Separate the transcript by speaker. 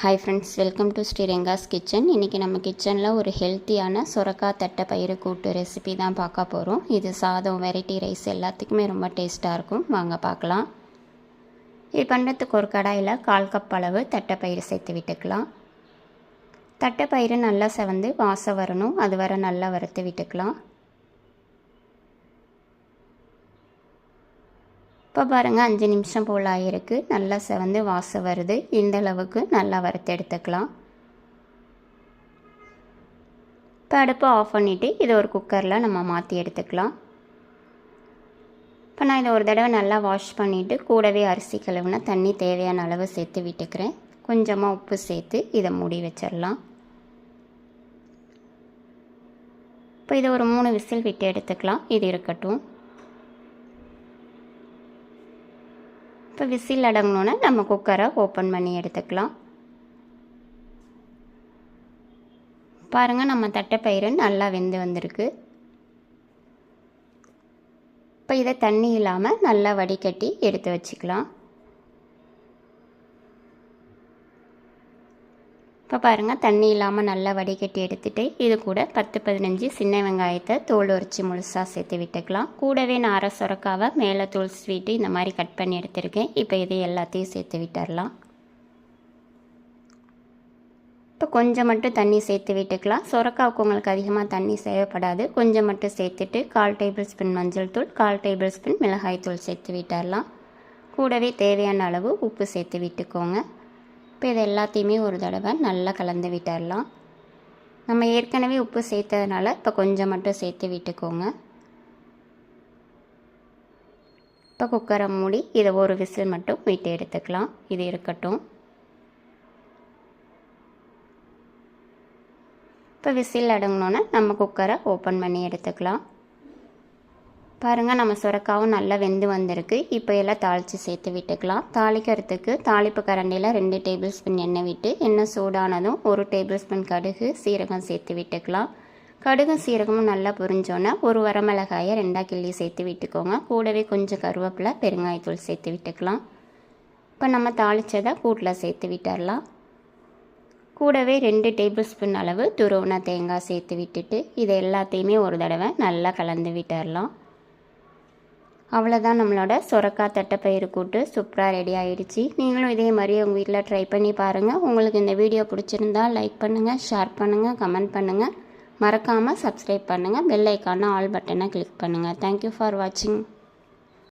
Speaker 1: Hi friends welcome to Sriranga's kitchen இன்றைக்கி நம்ம கிச்சனில் ஒரு ஹெல்த்தியான சுரக்கா தட்டை பயிறு கூட்டு ரெசிபி தான் பார்க்க போகிறோம் இது சாதம் வெரைட்டி ரைஸ் எல்லாத்துக்குமே ரொம்ப டேஸ்ட்டாக இருக்கும். வாங்க பார்க்கலாம். இது பண்ணுறதுக்கு ஒரு கடாயில் கால் கப் அளவு தட்டைப்பயிறு சேர்த்து விட்டுக்கலாம். தட்டைப்பயிறு நல்லா செவந்து வாசம் வரணும். அது வர நல்லா வறுத்து விட்டுக்கலாம். இப்போ பாருங்கள் அஞ்சு நிமிஷம் போல் ஆகிருக்கு நல்லா செவந்து வாசம் வருது. இந்த அளவுக்கு நல்லா வறுத்து எடுத்துக்கலாம். இப்போ அடுப்பை ஆஃப் பண்ணிவிட்டு இதை ஒரு குக்கரில் நம்ம மாற்றி எடுத்துக்கலாம். இப்போ நான் இதை ஒரு தடவை நல்லா வாஷ் பண்ணிவிட்டு கூடவே அரிசி கழுவுனா தண்ணி தேவையான அளவு சேர்த்து விட்டுக்கிறேன். கொஞ்சமாக உப்பு சேர்த்து இதை மூடி வச்சிடலாம். இப்போ இதை ஒரு மூணு விசில் விட்டு எடுத்துக்கலாம். இது இருக்கட்டும். இப்போ விசில் அடங்கினோன்னே நம்ம குக்கரை ஓப்பன் பண்ணி எடுத்துக்கலாம். பாருங்கள் நம்ம தட்டைப்பயிறு நல்லா வெந்து வந்திருக்கு. இப்போ இதை தண்ணி இல்லாமல் நல்லா வடிகட்டி எடுத்து வச்சுக்கலாம். இப்போ பாருங்கள் தண்ணி இல்லாமல் நல்லா வடிகட்டி எடுத்துகிட்டு இது கூட பத்து பதினஞ்சு சின்ன வெங்காயத்தை தோல் உரிச்சி முழுசாக சேர்த்து விட்டுக்கலாம். கூடவே நான் அரை சுரக்காவை மேலே தூள் ஸ்வீட்டு இந்த மாதிரி கட் பண்ணி எடுத்திருக்கேன். இப்போ இது எல்லாத்தையும் சேர்த்து விட்டுடலாம் இப்போ கொஞ்சம் மட்டும் தண்ணி சேர்த்து விட்டுக்கலாம். சுரக்காவுக்கு உங்களுக்கு அதிகமாக தண்ணி தேவைப்படாது. கொஞ்சம் மட்டும் சேர்த்துட்டு கால் டேபிள் ஸ்பூன் மஞ்சள் தூள் கால் டேபிள் ஸ்பூன் மிளகாய் தூள் சேர்த்து விட்டுடலாம் கூடவே தேவையான அளவு உப்பு சேர்த்து விட்டுக்கோங்க. இப்போ இது எல்லாத்தையுமே ஒரு தடவை நல்லா கலந்து விட்டுடலாம். நம்ம ஏற்கனவே உப்பு சேர்த்ததுனால இப்போ கொஞ்சம் மட்டும் சேர்த்து விட்டுக்கோங்க. இப்போ குக்கரை மூடி இதை ஒரு விசில் மட்டும் விட்டு எடுத்துக்கலாம். இது இருக்கட்டும். இப்போ விசில் அடங்கினோன்னே நம்ம குக்கரை ஓப்பன் பண்ணி எடுத்துக்கலாம். பாருங்கள் நம்ம சுரக்காவும் நல்லா வெந்து வந்திருக்கு. இப்போ எல்லாம் தாளித்து சேர்த்து விட்டுக்கலாம். தாளிக்கிறதுக்கு தாளிப்பு கரண்டியில் ரெண்டு டேபிள் ஸ்பூன் எண்ணெய் விட்டு எண்ணெய் சூடானதும் ஒரு டேபிள் ஸ்பூன் கடுகு சீரகம் சேர்த்து விட்டுக்கலாம். கடுகும் சீரகமும் நல்லா புரிஞ்சோன்னே ஒரு வரமிளகாயை ரெண்டாக கிள்ளி சேர்த்து விட்டுக்கோங்க. கூடவே கொஞ்சம் கருவேப்பிலை பெருங்காயத்தூள் சேர்த்து விட்டுக்கலாம். இப்போ நம்ம தாளித்ததை கூட்டில் சேர்த்து விட்டுடலாம் கூடவே ரெண்டு டேபிள் ஸ்பூன் அளவு துருவன தேங்காய் சேர்த்து விட்டுட்டு இது எல்லாத்தையுமே ஒரு தடவை நல்லா கலந்து விட்டுடலாம் அவ்வளோதான் நம்மளோட சுரக்காய் தட்டைப்பயிறு கூட்டு சூப்பராக ரெடி ஆகிடுச்சு நீங்களும் இதே மாதிரி உங்கள் வீட்டில் ட்ரை பண்ணி பாருங்கள் உங்களுக்கு இந்த வீடியோ பிடிச்சிருந்தா லைக் பண்ணுங்கள் ஷேர் பண்ணுங்கள் கமெண்ட் பண்ணுங்கள் மறக்காமல் சப்ஸ்கிரைப் பண்ணுங்கள் பெல் ஐக்கான ஆல் பட்டனை கிளிக் பண்ணுங்கள் தேங்க்யூ ஃபார் வாட்சிங்